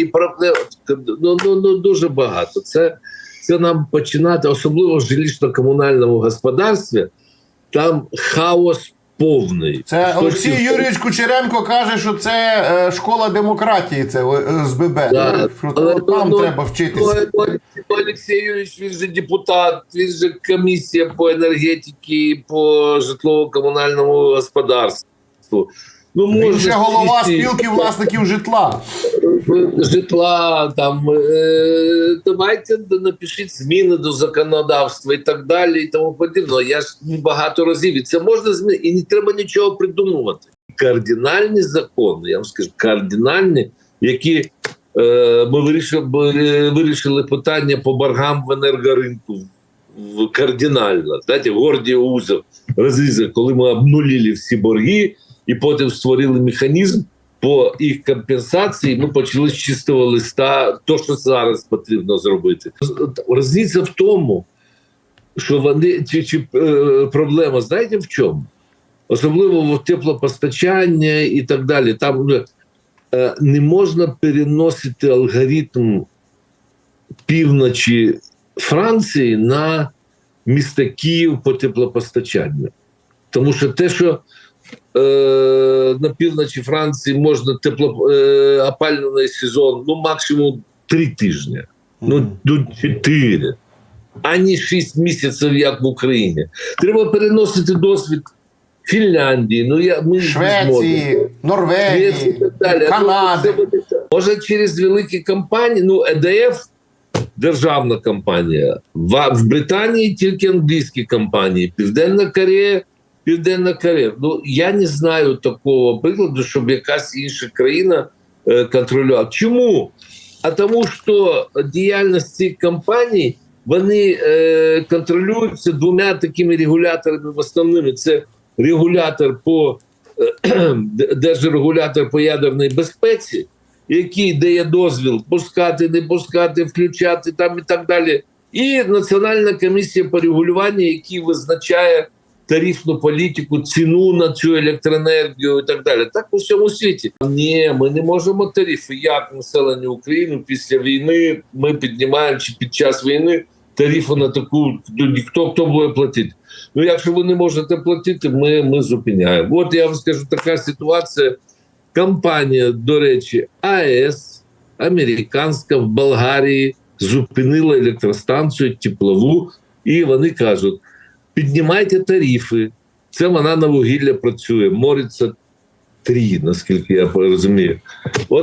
і проблем ну, ну, ну дуже багато. Це, це нам починати, особливо в жилищно-комунальному господарстві, там хаос повний. Це Олексій із- Юрійович Кучеренко каже, що це е, школа демократії, це е, СББ. Да. Що Але, там ну, треба Ну, вчитися. ну, Олексій Юрійович, він же депутат, він же комісія по енергетиці, по житлово-комунальному господарству. Ну, Він можна ще голова спілки власників житла. Житла, там е, давайте напишіть зміни до законодавства і так далі, і тому подібне. Я ж багато разів і це можна змінити, і не треба нічого придумувати. Кардинальні закони, я вам скажу, кардинальні, які е, ми вирішили, е, вирішили питання по боргам в енергоринку кардинально. Знаєте, горді узел розрізав, коли ми обнулили всі борги і потім створили механізм по їх компенсації. Ми почали з чистого листа, то що зараз потрібно зробити. Різниця в тому, що вони чи, чи е, проблема, знаєте в чому? Особливо в теплопостачання і так далі. Там е, не можна переносити алгоритм півночі Франції на місто Київ по теплопостачанню. Тому що те, що е, на півночі Франції можна тепло, е, опалювальний сезон, ну максимум три тижні, ну до чотири, ані шість місяців, як в Україні. Треба переносити досвід Фінляндії, ну я ми. Швеції, Норвегії, Швеції далі. Канади. Ну, Може, через великі компанії, ну, ЕДФ державна компанія. В, в Британії тільки англійські компанії, Південна Корея, Південна Корея. Ну, я не знаю такого прикладу, щоб якась інша країна е, контролювала. Чому? А тому, що діяльність цих компаній вони е, контролюються двома такими регуляторами основними: це регулятор по е, держрегулятор по ядерній безпеці, який дає дозвіл пускати, не пускати, включати там і так далі. І Національна комісія по регулюванню, який визначає тарифну політику, ціну на цю електроенергію і так далі. Так у всьому світі. Ні, ми не можемо тарифи. Як населення України після війни ми піднімаємо чи під час війни тарифи на таку хто хто буде платити. Ну, якщо ви не можете платити, ми, ми зупиняємо. От я вам скажу, така ситуація. Компанія, до речі, АЕС американська в Болгарії зупинила електростанцію теплову, і вони кажуть: піднімайте тарифи. Це вона на вугілля працює. Мориться трі, наскільки я розумію. От